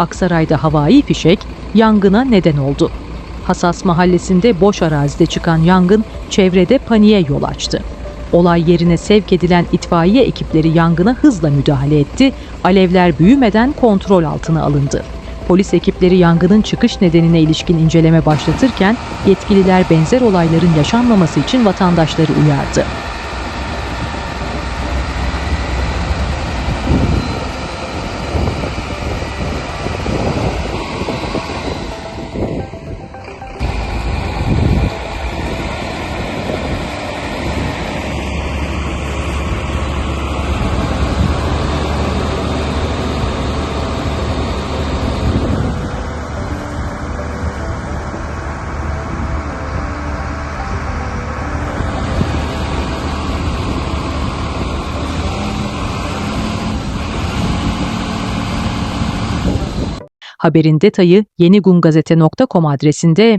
Aksaray'da havai fişek yangına neden oldu. Hasas mahallesinde boş arazide çıkan yangın çevrede paniğe yol açtı. Olay yerine sevk edilen itfaiye ekipleri yangına hızla müdahale etti. Alevler büyümeden kontrol altına alındı. Polis ekipleri yangının çıkış nedenine ilişkin inceleme başlatırken yetkililer benzer olayların yaşanmaması için vatandaşları uyardı. Haberin detayı yenigumgazete.com adresinde